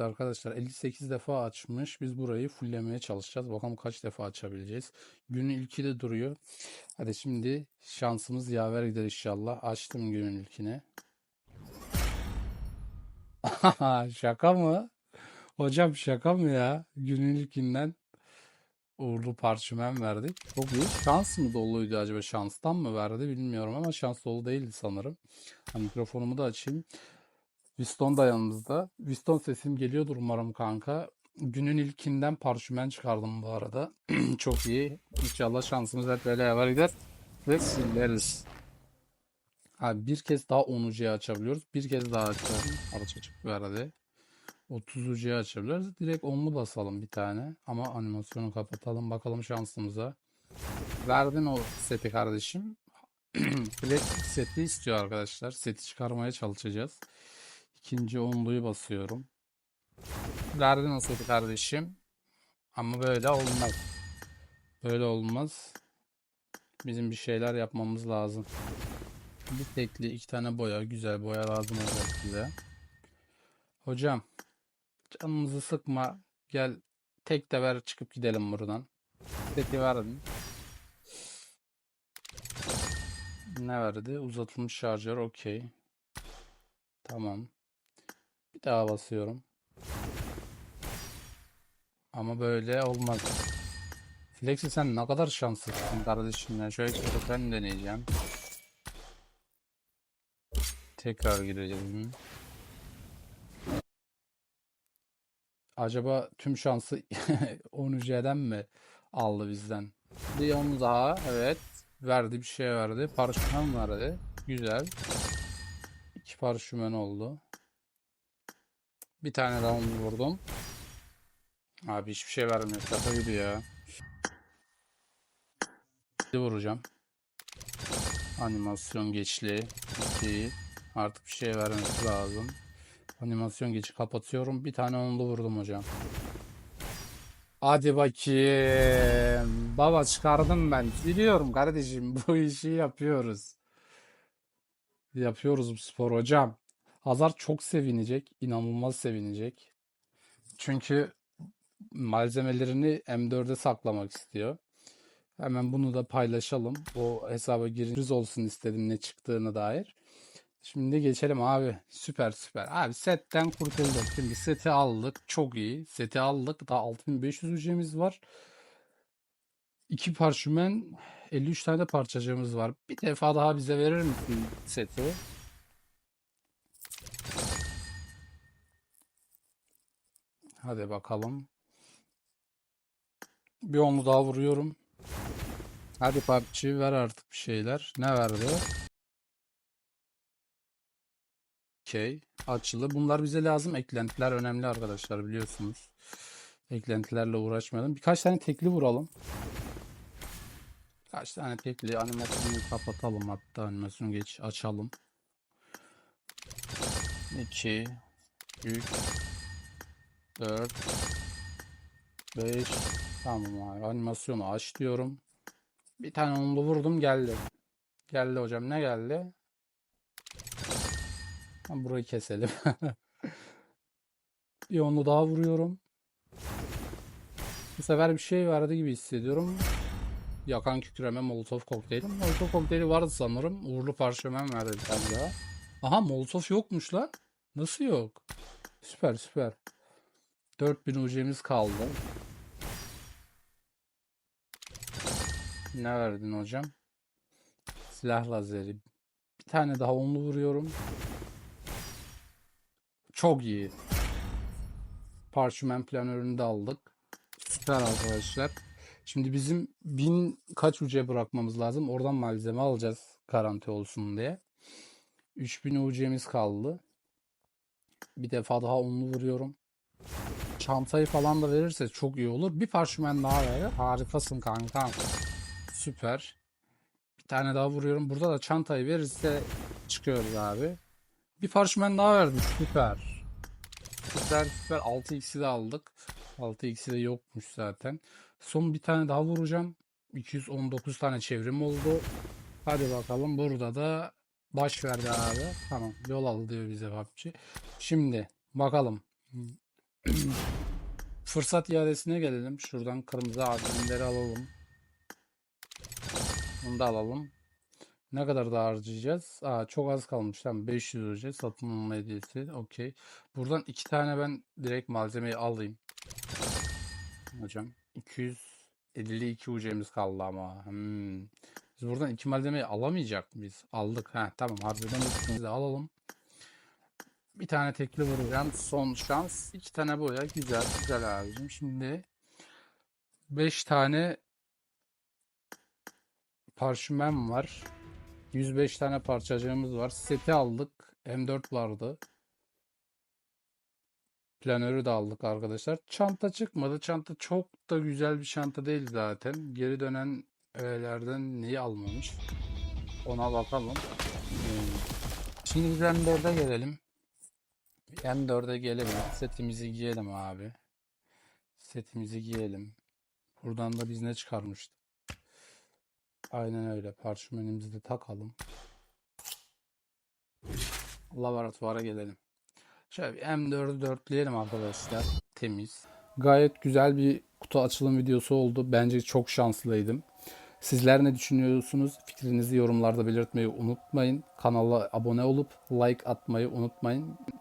Arkadaşlar 58 defa açmış. Biz burayı fulllemeye çalışacağız. Bakalım kaç defa açabileceğiz. Günün ilki de duruyor. Hadi şimdi şansımız yaver gider inşallah. Açtım günün ilkini. Şaka mı? Hocam şaka mı ya? Günün ilkinden uğurlu parşömen verdik. Çok iyi. Şans mı doluydu acaba? Şanstan mı verdi bilmiyorum ama şans dolu değildi sanırım. Ha, mikrofonumu da açayım. Viston da yanımızda. Viston sesim geliyordur umarım kanka. Günün ilkinden parşömen çıkardım bu arada. Çok iyi. İnşallah şansımız hep böyle yaver gider ve sileriz. Abi bir kez daha 10 ucuya açabiliyoruz. Bir kez daha açalım. Araç açık verdi. 30 ucuya açabiliyoruz. Direkt 10'lu basalım bir tane. Ama animasyonu kapatalım. Bakalım şansımıza. Verdin o seti kardeşim. Black seti istiyor arkadaşlar. Seti çıkarmaya çalışacağız. İkinci onluyu basıyorum. Verdin o seti kardeşim. Ama böyle olmaz. Böyle olmaz. Bizim bir şeyler yapmamız lazım. Bir tekli iki tane boya. Güzel boya lazım olacak bize. Hocam. Canımızı sıkma. Gel tek de ver çıkıp gidelim buradan. Seti verdin. Ne verdi? Uzatılmış şarjör. Okey. Tamam. Daha basıyorum. Ama böyle olmaz. Flexi sen ne kadar şanslısın kardeşim ya. Şöyle ben deneyeceğim. Tekrar gireceğim. Acaba tüm şansı 10 ücreden mi aldı bizden? Onu daha evet verdi bir şey verdi. Parşömen verdi. Güzel. İki parşömen oldu. Bir tane daha onu vurdum. Abi hiçbir şey vermiyor. Şaka gibi ya. Bir vuracağım. Animasyon geçli. 2. Artık bir şey vermesi lazım. Animasyon geçi kapatıyorum. Bir tane onlu vurdum hocam. Hadi bakayım. Baba çıkardım ben. Biliyorum kardeşim bu işi yapıyoruz. Yapıyoruz bu spor hocam. Hazar çok sevinecek. inanılmaz sevinecek. Çünkü malzemelerini M4'e saklamak istiyor. Hemen bunu da paylaşalım. O hesaba giriniz olsun istedim ne çıktığına dair. Şimdi geçelim abi. Süper süper. Abi setten kurtulduk. Şimdi seti aldık. Çok iyi. Seti aldık. Daha 6500 ücremiz var. İki parşömen 53 tane de parçacığımız var. Bir defa daha bize verir misin seti? Hadi bakalım. Bir onu daha vuruyorum. Hadi PUBG ver artık bir şeyler. Ne verdi? Okey. Açılı. Bunlar bize lazım. Eklentiler önemli arkadaşlar biliyorsunuz. Eklentilerle uğraşmayalım. Birkaç tane tekli vuralım. Kaç tane tekli animasyonu kapatalım hatta animasyonu geç açalım. 2 3 4 5 Tamam abi animasyonu aç diyorum. Bir tane onlu vurdum geldi. Geldi hocam ne geldi? Burayı keselim. bir onlu daha vuruyorum. Bu sefer bir şey verdi gibi hissediyorum. Yakan kükreme molotof kokteyli. Molotof kokteyli vardı sanırım. Uğurlu parşömen verdi bir tane daha. Aha molotof yokmuş lan. Nasıl yok? Süper süper. 4000 UC'miz kaldı. Ne verdin hocam? Silah lazeri. Bir tane daha onlu vuruyorum. Çok iyi. Parşömen planörünü de aldık. Süper arkadaşlar. Şimdi bizim bin kaç ucuya bırakmamız lazım. Oradan malzeme alacağız garanti olsun diye. 3000 UC'miz kaldı. Bir defa daha onlu vuruyorum. Çantayı falan da verirse çok iyi olur. Bir parşömen daha ver. Harikasın kankam. Süper. Bir tane daha vuruyorum. Burada da çantayı verirse çıkıyoruz abi. Bir parşömen daha verdim. Süper. Süper süper. 6x'i de aldık. 6x'i de yokmuş zaten. Son bir tane daha vuracağım. 219 tane çevrim oldu. Hadi bakalım. Burada da baş verdi abi. Tamam. Yol al diyor bize PUBG. Şimdi bakalım. Fırsat iadesine gelelim. Şuradan kırmızı albümleri alalım. Bunu da alalım. Ne kadar da harcayacağız? Aa, çok az kalmış. Tamam 500 UC satın alma hediyesi. Okey. Buradan iki tane ben direkt malzemeyi alayım. Hocam 252 UC'miz kaldı ama. Hmm. Biz buradan iki malzemeyi alamayacak mıyız? Aldık. Ha tamam harbiden de alalım. Bir tane tekli vuracağım. Son şans. İki tane boya. Güzel. Güzel abicim. Şimdi 5 tane parşömen var. 105 tane parçacığımız var. Seti aldık. M4 vardı. Planörü de aldık arkadaşlar. Çanta çıkmadı. Çanta çok da güzel bir çanta değil zaten. Geri dönen öğelerden neyi almamış? Ona bakalım. Hmm. Şimdi biz M4'e gelelim. M4'e gelelim. Setimizi giyelim abi. Setimizi giyelim. Buradan da biz ne çıkarmıştık? Aynen öyle. Parşömenimizi de takalım. Laboratuvara gelelim. Şöyle bir M4'ü dörtleyelim arkadaşlar. Temiz. Gayet güzel bir kutu açılım videosu oldu. Bence çok şanslıydım. Sizler ne düşünüyorsunuz? Fikrinizi yorumlarda belirtmeyi unutmayın. Kanala abone olup like atmayı unutmayın.